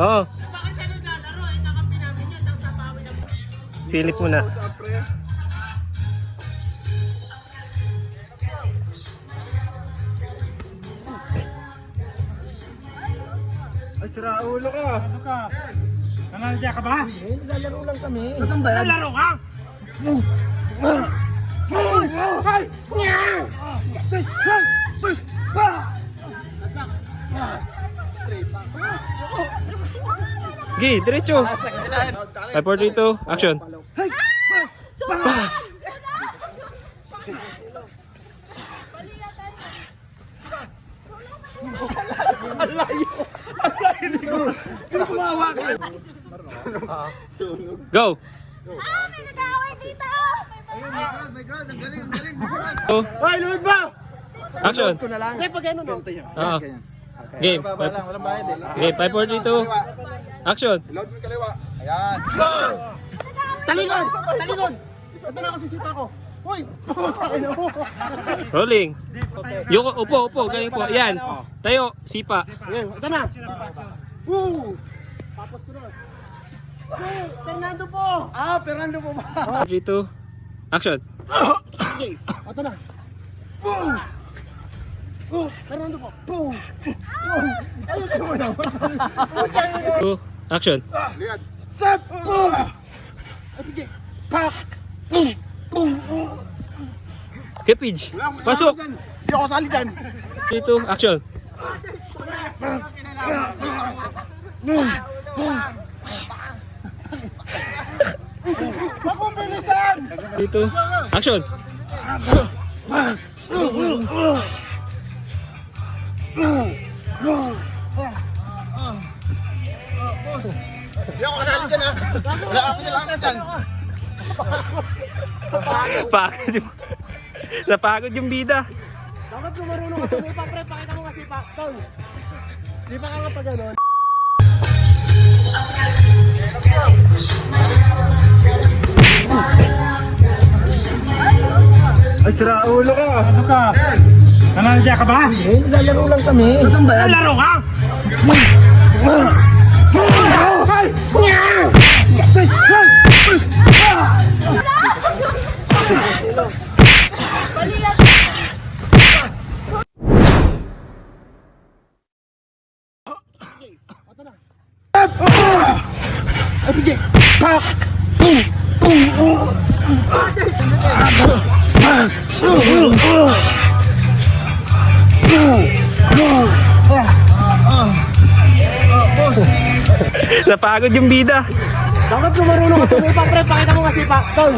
Oo. Bakit siya naglalaro? Eh, kakampi namin yan. Nang sapawi na Silip muna. Ay, sira ulo ka. Ano ka? Nananadya ka ba? Eh, naglalaro lang kami. Saan ba yan? Nalaro ka? Gi, diretso. 5, 4, 3, 2, action. Go! Ah, may nag-aaway dito! My God, ang galing, ang galing. Hoy, luhod ba? Action! Ko. Hindi, pag ano, no? Oo. Game. Baba lang, walang bayad eh. Okay, 5, 4, 3, 2, action. Load mo kaliwa. Ayan. Talikod! Talikod! Ito na ako sisita ko. Hoy! Rolling. Yuko, upo, upo, galing po. Yan. Tayo, sipa. Ito na! Woo! Tapos sunod. Woo! Fernando po! Ah, Fernando po ba? 3, 2, action. Okay, ito na. Boom! Oh, Fernando po. Boom! Boom! Ayusin mo na. 2, action. Liad. Set! Boom! Ito, Pak! Boom! Boom! Akong Pasok. Hindi ako sali dyan. 3, 2, action. Akong bilisan! 3, 2, action. Hindi ako kasali dyan ha. Wala akong nilaman dyan. Pagod yung... Napagod yung bida. Dapat kung marunong ka sumipa, pre, pakita mo kasi pa. Tol. Di ba ka nga pa ganon? Ay, sira ulo ka. Ano ka? Nananadya ka ba? Eh, naglalaro lang kami. Saan ba yan? Nalaro ka? Napagod yung bida. Dapat kung marunong ka sumipa, pre, pakita mo kasi pa. Tol.